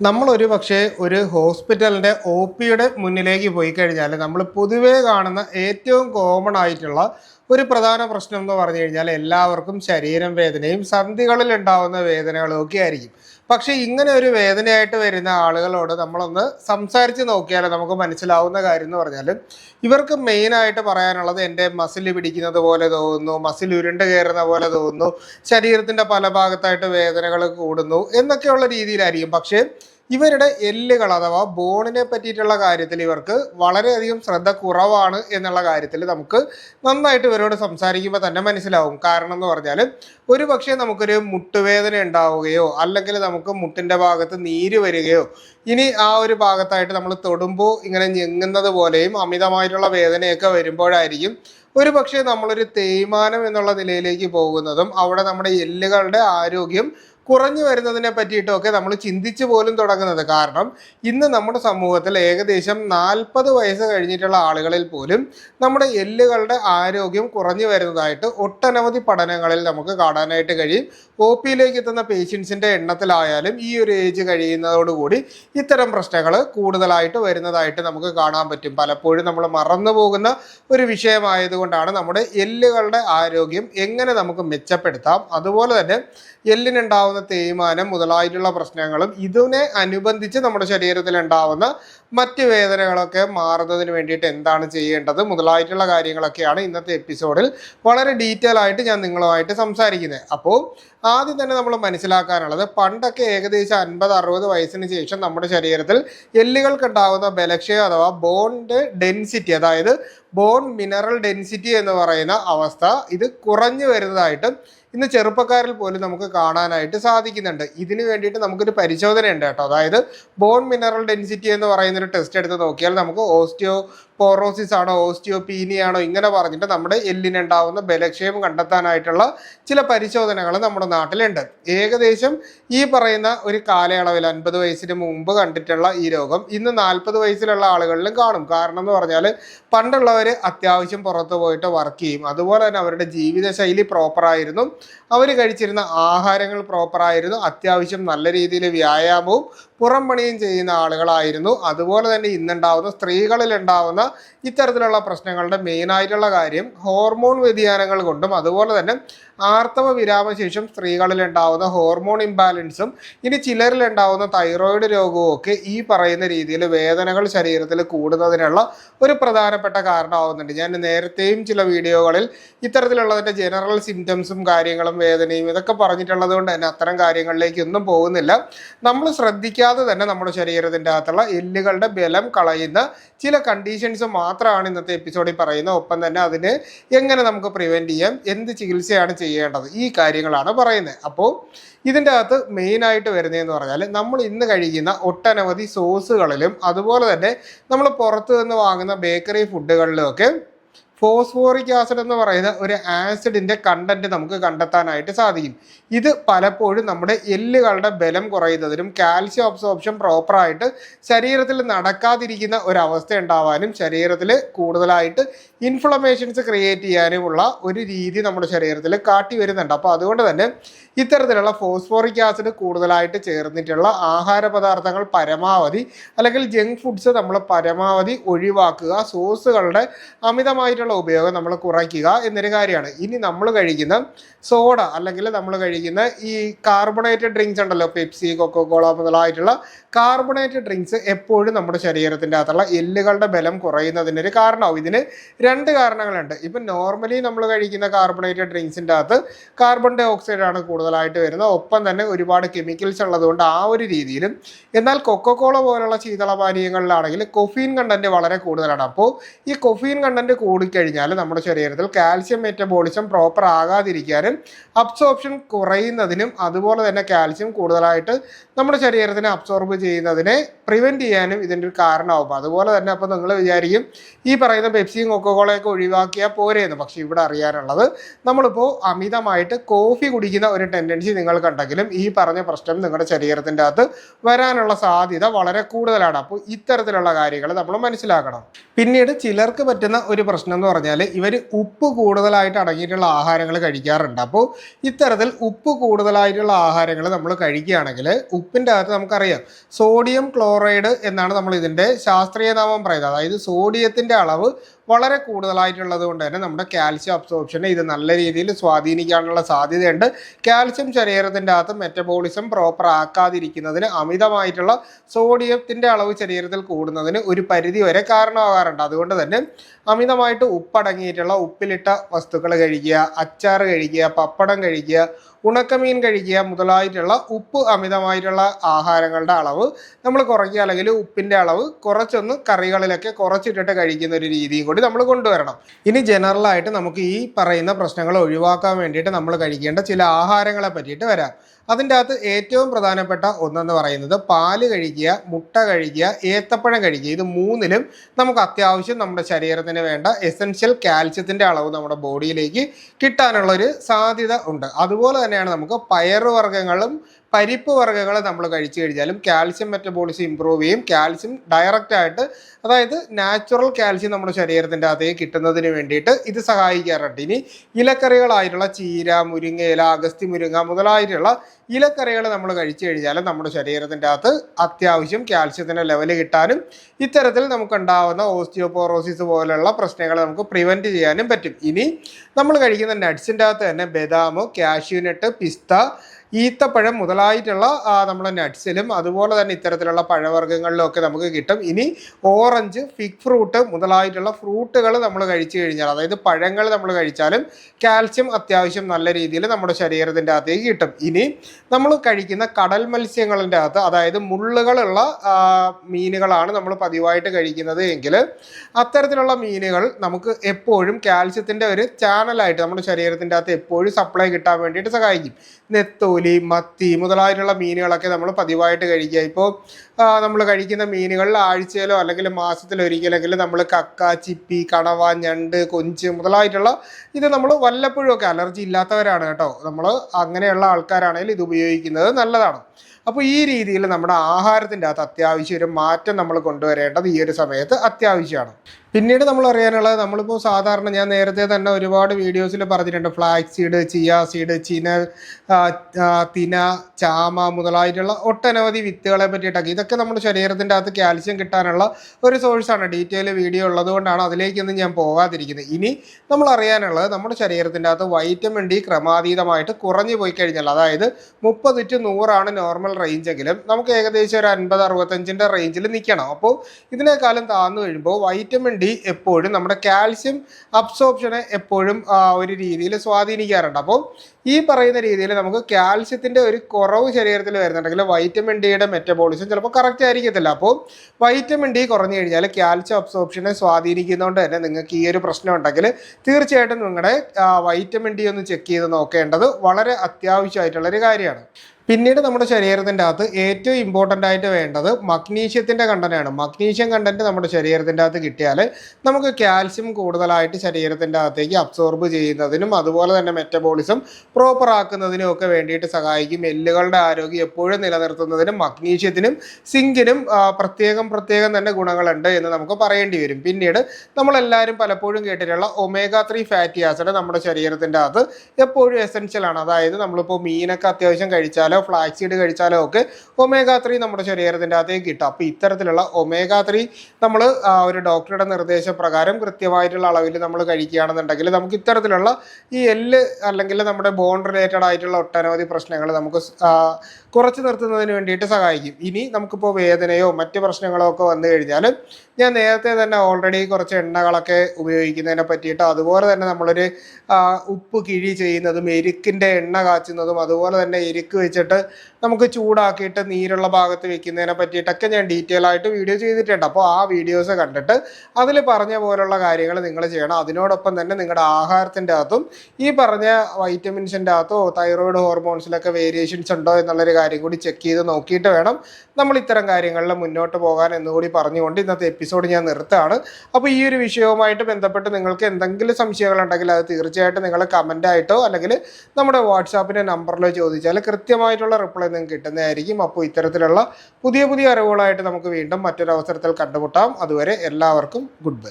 നമ്മളൊരു പക്ഷേ ഒരു ഹോസ്പിറ്റലിന്റെ ഒ പിയുടെ മുന്നിലേക്ക് പോയി കഴിഞ്ഞാൽ നമ്മൾ പൊതുവേ കാണുന്ന ഏറ്റവും കോമൺ ആയിട്ടുള്ള ഒരു പ്രധാന പ്രശ്നം എന്ന് പറഞ്ഞു കഴിഞ്ഞാൽ എല്ലാവർക്കും ശരീരം വേദനയും സന്ധികളിൽ ഉണ്ടാവുന്ന വേദനകളും ഒക്കെ ആയിരിക്കും. പക്ഷേ ഇങ്ങനെ ഒരു വേദനയായിട്ട് വരുന്ന ആളുകളോട് നമ്മളൊന്ന് സംസാരിച്ച് നോക്കിയാൽ നമുക്ക് മനസ്സിലാവുന്ന കാര്യം എന്ന് പറഞ്ഞാൽ ഇവർക്ക് മെയിനായിട്ട് പറയാനുള്ളത് എന്റെ മസിൽ പിടിക്കുന്നത് പോലെ തോന്നുന്നു മസിൽ ഉരുണ്ട് കയറുന്ന പോലെ തോന്നുന്നു ശരീരത്തിന്റെ പല ഭാഗത്തായിട്ട് വേദനകൾ കൂടുന്നു എന്നൊക്കെയുള്ള രീതിയിലായിരിക്കും. പക്ഷേ ഇവരുടെ എല്ലുകൾ അഥവാ ബോണിനെ പറ്റിയിട്ടുള്ള കാര്യത്തിൽ ഇവർക്ക് വളരെയധികം ശ്രദ്ധ കുറവാണ് എന്നുള്ള കാര്യത്തിൽ നമുക്ക് നന്നായിട്ട് ഇവരോട് സംസാരിക്കുമ്പോൾ തന്നെ മനസ്സിലാവും. കാരണം എന്ന് പറഞ്ഞാൽ ഒരു പക്ഷേ നമുക്കൊരു മുട്ടുവേദന ഉണ്ടാവുകയോ അല്ലെങ്കിൽ നമുക്ക് മുട്ടിന്റെ ഭാഗത്ത് നീര് വരികയോ ഇനി ആ ഒരു ഭാഗത്തായിട്ട് നമ്മൾ തൊടുമ്പോൾ ഇങ്ങനെ ഞെങ്ങുന്നത് പോലെയും അമിതമായിട്ടുള്ള വേദനയൊക്കെ വരുമ്പോഴായിരിക്കും ഒരു പക്ഷേ നമ്മളൊരു തേയ്മാനം എന്നുള്ള നിലയിലേക്ക് പോകുന്നതും അവിടെ നമ്മുടെ എല്ലുകളുടെ ആരോഗ്യം കുറഞ്ഞു വരുന്നതിനെ പറ്റിയിട്ടൊക്കെ നമ്മൾ ചിന്തിച്ചു പോലും തുടങ്ങുന്നത്. കാരണം ഇന്ന് നമ്മുടെ സമൂഹത്തിൽ ഏകദേശം നാൽപ്പത് വയസ്സ് കഴിഞ്ഞിട്ടുള്ള ആളുകളിൽ പോലും നമ്മുടെ എല്ലുകളുടെ ആരോഗ്യം കുറഞ്ഞു വരുന്നതായിട്ട് ഒട്ടനവധി പഠനങ്ങളിൽ നമുക്ക് കാണാനായിട്ട് കഴിയും. ഒ പിയിലേക്ക് എത്തുന്ന പേഷ്യൻസിന്റെ എണ്ണത്തിലായാലും ഈ ഒരു ഏജ് കഴിയുന്നതോടുകൂടി ഇത്തരം പ്രശ്നങ്ങൾ കൂടുതലായിട്ട് വരുന്നതായിട്ട് നമുക്ക് കാണാൻ പറ്റും. പലപ്പോഴും നമ്മൾ മറന്നു പോകുന്ന ഒരു വിഷയമായതുകൊണ്ടാണ് നമ്മുടെ എല്ലുകളുടെ ആരോഗ്യം എങ്ങനെ നമുക്ക് മെച്ചപ്പെടുത്താം. അതുപോലെ തന്നെ എല്ലിനുണ്ടാവുന്ന തേയ്മാനം മുതലായിട്ടുള്ള പ്രശ്നങ്ങളും ഇതിനെ അനുബന്ധിച്ച് നമ്മുടെ ശരീരത്തിൽ ഉണ്ടാവുന്ന മറ്റ് വേദനകളൊക്കെ മാറുന്നതിന് വേണ്ടിയിട്ട് എന്താണ് ചെയ്യേണ്ടത് മുതലായിട്ടുള്ള കാര്യങ്ങളൊക്കെയാണ് ഇന്നത്തെ എപ്പിസോഡിൽ വളരെ ഡീറ്റെയിൽ ആയിട്ട് ഞാൻ നിങ്ങളുമായിട്ട് സംസാരിക്കുന്നത്. അപ്പോൾ ആദ്യം തന്നെ നമ്മൾ മനസ്സിലാക്കാനുള്ളത് പണ്ടൊക്കെ ഏകദേശം അൻപത് അറുപത് വയസ്സിന് ശേഷം നമ്മുടെ ശരീരത്തിൽ എല്ലുകൾക്കുണ്ടാകുന്ന ബലക്ഷയം അഥവാ ബോണിന്റെ ഡെൻസിറ്റി അതായത് ബോൺ മിനറൽ ഡെൻസിറ്റി എന്ന് പറയുന്ന അവസ്ഥ ഇത് കുറഞ്ഞു വരുന്നതായിട്ടും ഇന്ന് ചെറുപ്പക്കാരിൽ പോലും നമുക്ക് കാണാനായിട്ട് സാധിക്കുന്നുണ്ട്. ഇതിന് വേണ്ടിയിട്ട് നമുക്കൊരു പരിശോധന ഉണ്ട് കേട്ടോ. അതായത് ബോൺ മിനറൽ ഡെൻസിറ്റി എന്ന് പറയുന്ന ഒരു ടെസ്റ്റ് എടുത്ത് നോക്കിയാൽ നമുക്ക് ഓസ്റ്റിയോ പോറോസിസ് ആണോ ഓസ്റ്റിയോപീനിയാണോ ഇങ്ങനെ പറഞ്ഞിട്ട് നമ്മുടെ എല്ലിനുണ്ടാവുന്ന ബലക്ഷയം കണ്ടെത്താനായിട്ടുള്ള ചില പരിശോധനകൾ നമ്മുടെ നാട്ടിലുണ്ട്. ഏകദേശം ഈ പറയുന്ന ഒരു കാലയളവിൽ അൻപത് വയസ്സിന് മുമ്പ് കണ്ടിട്ടുള്ള ഈ രോഗം ഇന്ന് നാൽപ്പത് വയസ്സിലുള്ള ആളുകളിലും കാണും. കാരണം എന്ന് പറഞ്ഞാൽ പണ്ടുള്ളവർ അത്യാവശ്യം പുറത്ത് പോയിട്ട് വർക്ക് ചെയ്യും. അതുപോലെ തന്നെ അവരുടെ ജീവിതശൈലി പ്രോപ്പറായിരുന്നു അവർ കഴിച്ചിരുന്ന ആഹാരങ്ങൾ പ്രോപ്പറായിരുന്നു അത്യാവശ്യം നല്ല രീതിയിൽ വ്യായാമവും പുറം പണിയും ചെയ്യുന്ന ആളുകളായിരുന്നു. അതുപോലെ തന്നെ ഇന്നുണ്ടാവുന്ന സ്ത്രീകളിൽ ഉണ്ടാവുന്ന ഇത്തരത്തിലുള്ള പ്രശ്നങ്ങളുടെ മെയിനായിട്ടുള്ള കാര്യം ഹോർമോൺ വ്യതിയാനങ്ങൾ കൊണ്ടും അതുപോലെ തന്നെ ആർത്തവ വിരാമശേഷം സ്ത്രീകളിൽ ഉണ്ടാവുന്ന ഹോർമോൺ ഇംബാലൻസും ഇനി ചിലരിൽ ഉണ്ടാവുന്ന തൈറോയിഡ് രോഗവും ഒക്കെ ഈ പറയുന്ന രീതിയിൽ വേദനകൾ ശരീരത്തിൽ കൂടുന്നതിനുള്ള ഒരു പ്രധാനപ്പെട്ട കാരണമാവുന്നുണ്ട്. ഞാൻ നേരത്തെയും ചില വീഡിയോകളിൽ ഇത്തരത്തിലുള്ളതിന്റെ ജനറൽ സിംറ്റംസും കാര്യങ്ങളും വേദനയും ഇതൊക്കെ പറഞ്ഞിട്ടുള്ളത് കൊണ്ട് തന്നെ അത്തരം കാര്യങ്ങളിലേക്കൊന്നും പോകുന്നില്ല. നമ്മൾ ശ്രദ്ധിക്കാതെ തന്നെ നമ്മുടെ ശരീരത്തിന്റെ അകത്തുള്ള എല്ലുകളുടെ ബലം കളയുന്ന ചില കണ്ടീഷൻസ് മാത്രമാണ് ഇന്നത്തെ എപ്പിസോഡിൽ പറയുന്നത്. ഒപ്പം തന്നെ അതിന് എങ്ങനെ നമുക്ക് പ്രിവെന്റ് ചെയ്യാം? എന്ത് ചികിത്സയാണ് ചെയ്യേണ്ടത് ഈ കാര്യങ്ങളാണ് പറയുന്നത്. അപ്പോൾ ഇതിന്റെ അകത്ത് മെയിനായിട്ട് വരുന്നതെന്ന് പറഞ്ഞാൽ നമ്മൾ ഇന്ന് കഴിക്കുന്ന ഒട്ടനവധി സോസുകളിലും അതുപോലെ തന്നെ നമ്മൾ പുറത്തു നിന്ന് വാങ്ങുന്ന ബേക്കറി ഫുഡുകളിലുമൊക്കെ ഫോസ്ഫോറിക് ആസിഡ് എന്ന് പറയുന്ന ഒരു ആസിഡിന്റെ കണ്ടന്റ് നമുക്ക് കണ്ടെത്താനായിട്ട് സാധിക്കും. ഇത് പലപ്പോഴും നമ്മുടെ എല്ലുകളുടെ ബലം കുറയുന്നതിനും കാൽസ്യം അബ്സോർപ്ഷൻ പ്രോപ്പറായിട്ട് ശരീരത്തിൽ നടക്കാതിരിക്കുന്ന ഒരവസ്ഥ ഉണ്ടാവാനും ശരീരത്തിൽ കൂടുതലായിട്ട് ഇൻഫ്ലമേഷൻസ് ക്രിയേറ്റ് ചെയ്യാനുമുള്ള ഒരു രീതി നമ്മുടെ ശരീരത്തിൽ കാട്ടി വരുന്നുണ്ട്. അപ്പോൾ അതുകൊണ്ട് തന്നെ ഇത്തരത്തിലുള്ള ഫോസ്ഫോറിക് ആസിഡ് കൂടുതലായിട്ട് ചേർന്നിട്ടുള്ള ആഹാര പദാർത്ഥങ്ങൾ പരമാവധി അല്ലെങ്കിൽ ജങ്ക് ഫുഡ്സ് നമ്മൾ പരമാവധി ഒഴിവാക്കുക സോസുകളുടെ അമിതമായിട്ടുള്ള ഉപയോഗം നമ്മൾ കുറയ്ക്കുക എന്നൊരു കാര്യമാണ്. ഇനി നമ്മൾ കഴിക്കുന്ന സോഡ അല്ലെങ്കിൽ നമ്മൾ കഴിക്കുന്ന ഈ കാർബണേറ്റഡ് ഡ്രിങ്ക്സ് ഉണ്ടല്ലോ പെപ്സി കൊക്കോകോള മുതലായിട്ടുള്ള കാർബണേറ്റഡ് ഡ്രിങ്ക്സ് എപ്പോഴും നമ്മുടെ ശരീരത്തിന്റെ അകത്തുള്ള എല്ലുകളുടെ ബലം കുറയുന്നതിനൊരു കാരണമാവും. ഇതിന് രണ്ട് കാരണങ്ങളുണ്ട്. ഇപ്പം നോർമലി നമ്മൾ കഴിക്കുന്ന കാർബണേറ്റഡ് ഡ്രിങ്ക്സിന്റെ അകത്ത് കാർബൺ ഡൈ ഓക്സൈഡാണ് കൂടുതലായിട്ട് വരുന്നത്. ഒപ്പം തന്നെ ഒരുപാട് കെമിക്കൽസ് ഉള്ളതുകൊണ്ട് ആ ഒരു രീതിയിലും എന്നാൽ കൊക്കോകോള പോലുള്ള ശീതളപാനീയങ്ങളിലാണെങ്കിൽ കൊഫീൻ കണ്ടന്റ് വളരെ കൂടുതലാണ്. അപ്പോൾ ഈ കൊഫീൻ കണ്ടന്റ് കണ്ടന്റ് കൂടിക്കഴിഞ്ഞാൽ നമ്മുടെ ശരീരത്തിൽ കാൽസ്യം മെറ്റബോളിസം പ്രോപ്പർ ആകാതിരിക്കാനും അബ്സോർപ്ഷൻ കുറയുന്നതിനും അതുപോലെ തന്നെ കാൽസ്യം കൂടുതലായിട്ട് നമ്മുടെ ശരീരത്തിനെ അബ്സോർബ് ചെയ്യുന്നതിനെ പ്രിവെന്റ് ചെയ്യാനും ഇതിന്റെ ഒരു കാരണമാവും. അതുപോലെ തന്നെ അപ്പോൾ നിങ്ങൾ വിചാരിക്കും ഈ പറയുന്ന പെപ്സിയും കൊക്കോകോളയൊക്കെ ഒഴിവാക്കിയാൽ പോരെയെന്ന് പക്ഷേ ഇവിടെ അറിയാനുള്ളത് നമ്മളിപ്പോൾ അമിതമായിട്ട് കോഫി കുടിക്കുന്ന ഒരു ടെൻഡൻസി നിങ്ങൾക്കുണ്ടെങ്കിലും ഈ പറഞ്ഞ പ്രശ്നം നിങ്ങളുടെ ശരീരത്തിന്റെ അകത്ത് വരാനുള്ള സാധ്യത വളരെ കൂടുതലാണ്. അപ്പോൾ ഇത്തരത്തിലുള്ള കാര്യങ്ങൾ നമ്മൾ മനസ്സിലാക്കണം. പിന്നീട് ചിലർക്ക് പറ്റുന്ന ഒരു പ്രശ്നം എന്ന് പറഞ്ഞാൽ ഇവർ ഉപ്പ് കൂടുതലായിട്ട് അടങ്ങിയിട്ടുള്ള ആഹാരങ്ങൾ കഴിക്കാറുണ്ട്. അപ്പോൾ ഇത്തരത്തിൽ ഉപ്പ് കൂടുതലായിട്ടുള്ള ആഹാരങ്ങൾ നമ്മൾ കഴിക്കുകയാണെങ്കിൽ ഉപ്പിന്റെ അകത്ത് നമുക്കറിയാം സോഡിയം ക്ലോറൈഡ് എന്നാണ് നമ്മൾ ഇതിന്റെ ശാസ്ത്രീയ നാമം പറയുന്നത്. അതായത് സോഡിയത്തിന്റെ അളവ് വളരെ കൂടുതലായിട്ടുള്ളത് കൊണ്ട് തന്നെ നമ്മുടെ കാൽസ്യം അബ്സോർപ്ഷനെ ഇത് നല്ല രീതിയിൽ സ്വാധീനിക്കാനുള്ള സാധ്യതയുണ്ട്. കാൽസ്യം ശരീരത്തിന്റെ അകത്ത് മെറ്റബോളിസം പ്രോപ്പർ ആക്കാതിരിക്കുന്നതിന് അമിതമായിട്ടുള്ള സോഡിയത്തിന്റെ അളവ് ശരീരത്തിൽ കൂടുന്നതിന് ഒരു പരിധി വരെ കാരണമാകാറുണ്ട്. അതുകൊണ്ട് തന്നെ അമിതമായിട്ട് ഉപ്പടങ്ങിയിട്ടുള്ള ഉപ്പിലിട്ട വസ്തുക്കൾ കഴിക്കുക അച്ചാർ കഴിക്കുക പപ്പടം കഴിക്കുക ഉണക്കമീൻ കഴിക്കുക മുതലായിട്ടുള്ള ഉപ്പ് അമിതമായിട്ടുള്ള ആഹാരങ്ങളുടെ അളവ്. നമ്മൾ കുറയ്ക്കുക അല്ലെങ്കിൽ ഉപ്പിന്റെ അളവ് കുറച്ചൊന്ന് കറികളിലൊക്കെ കുറച്ചിട്ടിട്ട് കഴിക്കുന്ന ഒരു രീതിയും കൂടി നമ്മൾ കൊണ്ടുവരണം. ഇനി ജനറലായിട്ട് നമുക്ക് ഈ പറയുന്ന പ്രശ്നങ്ങൾ ഒഴിവാക്കാൻ വേണ്ടിയിട്ട് നമ്മൾ കഴിക്കേണ്ട ചില ആഹാരങ്ങളെ പറ്റിയിട്ട് വരാം. അതിന്റെ അകത്ത് ഏറ്റവും പ്രധാനപ്പെട്ട ഒന്നെന്ന് പറയുന്നത് പാൽ കഴിക്കുക മുട്ട കഴിക്കുക ഏത്തപ്പഴം കഴിക്കുക. ഇത് മൂന്നിലും നമുക്ക് അത്യാവശ്യം നമ്മുടെ ശരീരത്തിന് വേണ്ട എസെൻഷ്യൽ കാൽസ്യത്തിന്റെ അളവ് നമ്മുടെ ബോഡിയിലേക്ക് കിട്ടാനുള്ളൊരു സാധ്യത ഉണ്ട്. അതുപോലെ തന്നെയാണ് നമുക്ക് പയറുവർഗങ്ങളും പരിപ്പ് വർഗങ്ങൾ നമ്മൾ കഴിച്ചു കഴിഞ്ഞാലും കാൽസ്യം മെറ്റബോളിസം ഇമ്പ്രൂവ് ചെയ്യും. കാൽസ്യം ഡയറക്റ്റ് ആയിട്ട് അതായത് നാച്ചുറൽ കാൽസ്യം നമ്മുടെ ശരീരത്തിന്റെ അകത്തേക്ക് കിട്ടുന്നതിന് വേണ്ടിയിട്ട് ഇത് സഹായിക്കാറുണ്ട്. ഇനി ഇലക്കറികളായിട്ടുള്ള ചീര മുരിങ്ങ ഇല അഗസ്തി മുരിങ്ങ മുതലായിട്ടുള്ള ഇലക്കറികൾ നമ്മൾ കഴിച്ചു കഴിഞ്ഞാൽ നമ്മുടെ ശരീരത്തിന്റെ അകത്ത് അത്യാവശ്യം കാൽസ്യത്തിന്റെ ലെവൽ കിട്ടാനും ഇത്തരത്തിൽ നമുക്കുണ്ടാവുന്ന ഓസ്റ്റിയോപോറോസിസ് പോലെയുള്ള പ്രശ്നങ്ങൾ നമുക്ക് പ്രിവെന്റ് ചെയ്യാനും പറ്റും. ഇനി നമ്മൾ കഴിക്കുന്ന നട്ട്സിന്റെ അകത്ത് തന്നെ ബദാം കാഷ്യൂനട്ട് പിസ്ത ഈത്തപ്പഴം മുതലായിട്ടുള്ള നമ്മുടെ നട്ട്സിലും അതുപോലെ തന്നെ ഇത്തരത്തിലുള്ള പഴവർഗങ്ങളിലും ഒക്കെ നമുക്ക് കിട്ടും. ഇനി ഓറഞ്ച് ഫിഗ് ഫ്രൂട്ട് മുതലായിട്ടുള്ള ഫ്രൂട്ടുകൾ നമ്മൾ കഴിച്ചു കഴിഞ്ഞാൽ അതായത് പഴങ്ങൾ നമ്മൾ കഴിച്ചാലും കാൽസ്യം അത്യാവശ്യം നല്ല രീതിയിൽ നമ്മുടെ ശരീരത്തിന്റെ അകത്തേക്ക് കിട്ടും. ഇനി നമ്മൾ കഴിക്കുന്ന കടൽ മത്സ്യങ്ങളുടെ അകത്ത് അതായത് മുള്ളുകളുള്ള മീനുകളാണ് നമ്മൾ പതിവായിട്ട് കഴിക്കുന്നത് എങ്കിൽ അത്തരത്തിലുള്ള മീനുകൾ നമുക്ക് എപ്പോഴും കാൽസ്യത്തിന്റെ ഒരു ചാനലായിട്ട് നമ്മുടെ ശരീരത്തിന്റെ അകത്ത് എപ്പോഴും സപ്ലൈ കിട്ടാൻ വേണ്ടിയിട്ട് സഹായിക്കും. നെത്തോലി മത്തി മുതലായിട്ടുള്ള മീനുകളൊക്കെ നമ്മൾ പതിവായിട്ട് കഴിക്കുക. ഇപ്പോൾ നമ്മൾ കഴിക്കുന്ന മീനുകളിൽ ആഴ്ചയിലോ അല്ലെങ്കിൽ മാസത്തിലോ ഒരിക്കലെങ്കിലും നമ്മൾ കക്ക ചിപ്പി കണവ ഞണ്ട് കൊഞ്ച് മുതലായിട്ടുള്ള ഇത് നമ്മൾ വല്ലപ്പോഴും ഒക്കെ അലർജി ഇല്ലാത്തവരാണ് കേട്ടോ. നമ്മൾ അങ്ങനെയുള്ള ആൾക്കാരാണെങ്കിൽ ഇത് ഉപയോഗിക്കുന്നത് നല്ലതാണ്. അപ്പോൾ ഈ രീതിയിൽ നമ്മുടെ ആഹാരത്തിന്റെ അകത്ത് അത്യാവശ്യം ഒരു മാറ്റം നമ്മൾ കൊണ്ടുവരേണ്ടത് ഈ ഒരു സമയത്ത് അത്യാവശ്യമാണ്. പിന്നീട് നമ്മൾ അറിയാനുള്ളത് നമ്മളിപ്പോൾ സാധാരണ ഞാൻ നേരത്തെ തന്നെ ഒരുപാട് വീഡിയോസിൽ പറഞ്ഞിട്ടുണ്ട്. ഫ്ലാക്സ് സീഡ് ചിയ സീഡ് ചിന തിന ചാമ മുതലായിട്ടുള്ള ഒട്ടനവധി വിത്തുകളെ പറ്റിയിട്ടൊക്കെ. ഇതൊക്കെ നമ്മുടെ ശരീരത്തിന്റെ അകത്ത് കാൽസ്യം കിട്ടാനുള്ള ഒരു സോഴ്സാണ് ഡീറ്റെയിൽ വീഡിയോ ഉള്ളതുകൊണ്ടാണ് അതിലേക്കൊന്നും ഞാൻ പോകാതിരിക്കുന്നത് ഇനി നമ്മൾ അറിയാനുള്ളത് നമ്മുടെ ശരീരത്തിന്റെ അകത്ത് വൈറ്റമിൻ ഡി ക്രമാതീതമായിട്ട് കുറഞ്ഞു പോയി കഴിഞ്ഞാൽ അതായത് മുപ്പത് ടു നൂറാണ് നോർമൽ റേഞ്ചെങ്കിലും നമുക്ക് ഏകദേശം ഒരു അൻപത് അറുപത്തഞ്ചിന്റെ റേഞ്ചിൽ നിൽക്കണം. അപ്പോൾ ഇതിനേക്കാളും താഴ്ന്നു കഴിയുമ്പോൾ വൈറ്റമിൻ ഡി എപ്പോഴും നമ്മുടെ കാൽസ്യം അബ്സോർപ്ഷനെ എപ്പോഴും ഒരു രീതിയിൽ സ്വാധീനിക്കാറുണ്ട്. അപ്പോൾ ഈ പറയുന്ന രീതിയിൽ നമുക്ക് കാൽസ്യത്തിന്റെ ഒരു കുറവ് ശരീരത്തിൽ വരുന്നുണ്ടെങ്കിൽ വൈറ്റമിൻ ഡിയുടെ മെറ്റബോളിസം ചിലപ്പോൾ കറക്റ്റ് ആയിരിക്കത്തില്ല. അപ്പോൾ വൈറ്റമിൻ ഡി കുറഞ്ഞു കഴിഞ്ഞാൽ കാൽസ്യം അബ്സോർപ്ഷനെ സ്വാധീനിക്കുന്നതുകൊണ്ട് തന്നെ നിങ്ങൾക്ക് ഈ ഒരു പ്രശ്നം ഉണ്ടെങ്കിൽ തീർച്ചയായിട്ടും നിങ്ങളുടെ വൈറ്റമിൻ ഡി ഒന്ന് ചെക്ക് ചെയ്ത് നോക്കേണ്ടത് വളരെ അത്യാവശ്യമായിട്ടുള്ളൊരു കാര്യമാണ്. പിന്നീട് നമ്മുടെ ശരീരത്തിന്റെ അകത്ത് ഏറ്റവും ഇമ്പോർട്ടന്റ് ആയിട്ട് വേണ്ടത് മഗ്നീഷ്യത്തിന്റെ കണ്ടന്റാണ് മഗ്നീഷ്യം കണ്ടന്റ് നമ്മുടെ ശരീരത്തിന്റെ അകത്ത് കിട്ടിയാൽ നമുക്ക് കാൽസ്യം കൂടുതലായിട്ട് ശരീരത്തിന്റെ അകത്തേക്ക് അബ്സോർബ് ചെയ്യുന്നതിനും അതുപോലെ തന്നെ മെറ്റബോളിസം പ്രോപ്പർ ആക്കുന്നതിനും ഒക്കെ വേണ്ടിയിട്ട് സഹായിക്കും. എല്ലുകളുടെ ആരോഗ്യം എപ്പോഴും നിലനിർത്തുന്നതിനും മഗ്നീഷ്യത്തിനും സിങ്കിനും പ്രത്യേകം പ്രത്യേകം തന്നെ ഗുണങ്ങളുണ്ട് എന്ന് നമുക്ക് പറയേണ്ടി വരും. പിന്നീട് നമ്മളെല്ലാവരും പലപ്പോഴും കേട്ടിട്ടുള്ള ഒമേഗ ത്രീ ഫാറ്റി ആസിഡ് നമ്മുടെ ശരീരത്തിന്റെ അകത്ത് എപ്പോഴും എസെൻഷ്യൽ ആണ്. അതായത് നമ്മളിപ്പോൾ മീനൊക്കെ അത്യാവശ്യം കഴിച്ചാലോ കഴിച്ചാലോ ഫ്ലാക്സീഡ് കഴിച്ചാലോ ഒക്കെ ഒമേഗ ത്രീ നമ്മുടെ ശരീരത്തിന്റെ അകത്തേക്ക് കിട്ടും. അപ്പോൾ ഇത്തരത്തിലുള്ള ഒമേഗ ത്രീ നമ്മൾ ഒരു ഡോക്ടറുടെ നിർദ്ദേശപ്രകാരം കൃത്യമായിട്ടുള്ള അളവിൽ നമ്മൾ കഴിക്കുകയാണെന്നുണ്ടെങ്കിൽ നമുക്ക് ഇത്തരത്തിലുള്ള ഈ എല്ല് അല്ലെങ്കിൽ നമ്മുടെ ബോൺ റിലേറ്റഡ് ആയിട്ടുള്ള ഒട്ടനവധി പ്രശ്നങ്ങൾ നമുക്ക് കുറച്ച് നിർത്തുന്നതിന് വേണ്ടിയിട്ട് സഹായിക്കും. ഇനി നമുക്കിപ്പോൾ വേദനയോ മറ്റ് പ്രശ്നങ്ങളോ ഒക്കെ വന്നു കഴിഞ്ഞാൽ ഞാൻ നേരത്തെ തന്നെ ഓൾറെഡി കുറച്ച് എണ്ണകളൊക്കെ ഉപയോഗിക്കുന്നതിനെ പറ്റിയിട്ട് അതുപോലെ തന്നെ നമ്മളൊരു ഉപ്പ് കിഴി ചെയ്യുന്നതും എരിക്കിന്റെ എണ്ണ കാച്ചുന്നതും അതുപോലെ തന്നെ എരിക്ക് വെച്ചിട്ട് നമുക്ക് ചൂടാക്കിയിട്ട് നീരുള്ള ഭാഗത്ത് വെക്കുന്നതിനെ പറ്റിയിട്ടൊക്കെ ഞാൻ ഡീറ്റെയിൽ ആയിട്ട് വീഡിയോ ചെയ്തിട്ടുണ്ട്. അപ്പോൾ ആ വീഡിയോസ് കണ്ടിട്ട് അതിൽ പറഞ്ഞ പോലുള്ള കാര്യങ്ങൾ നിങ്ങൾ ചെയ്യണം. അതിനോടൊപ്പം തന്നെ നിങ്ങളുടെ ആഹാരത്തിന്റെ അകത്തും ഈ പറഞ്ഞ വൈറ്റമിൻസിന്റെ അകത്തോ തൈറോയിഡ് ഹോർമോൺസിലൊക്കെ വേരിയേഷൻസ് ഉണ്ടോ എന്നുള്ളൊരു കാര്യം കൂടി ചെക്ക് ചെയ്ത് നോക്കിയിട്ട് വേണം നമ്മൾ ഇത്തരം കാര്യങ്ങളിൽ മുന്നോട്ട് പോകാൻ എന്നുകൂടി പറഞ്ഞുകൊണ്ട് ഇന്നത്തെ എപ്പിസോഡ് ഞാൻ നിർത്താണ് അപ്പോൾ ഈ ഒരു വിഷയവുമായിട്ട് ബന്ധപ്പെട്ട് നിങ്ങൾക്ക് എന്തെങ്കിലും സംശയങ്ങളുണ്ടെങ്കിൽ അത് തീർച്ചയായിട്ടും നിങ്ങൾ കമന്റായിട്ടോ അല്ലെങ്കിൽ നമ്മുടെ വാട്സാപ്പിന്റെ നമ്പറിലോ ചോദിച്ചാൽ കൃത്യമായിട്ടുള്ള റിപ്ലൈ നിങ്ങൾക്ക് കിട്ടുന്നതായിരിക്കും. അപ്പോൾ ഇത്തരത്തിലുള്ള പുതിയ പുതിയ അറിവുകളായിട്ട് നമുക്ക് വീണ്ടും മറ്റൊരവസരത്തിൽ കണ്ടുമുട്ടാം. അതുവരെ എല്ലാവർക്കും ഗുഡ് ബൈ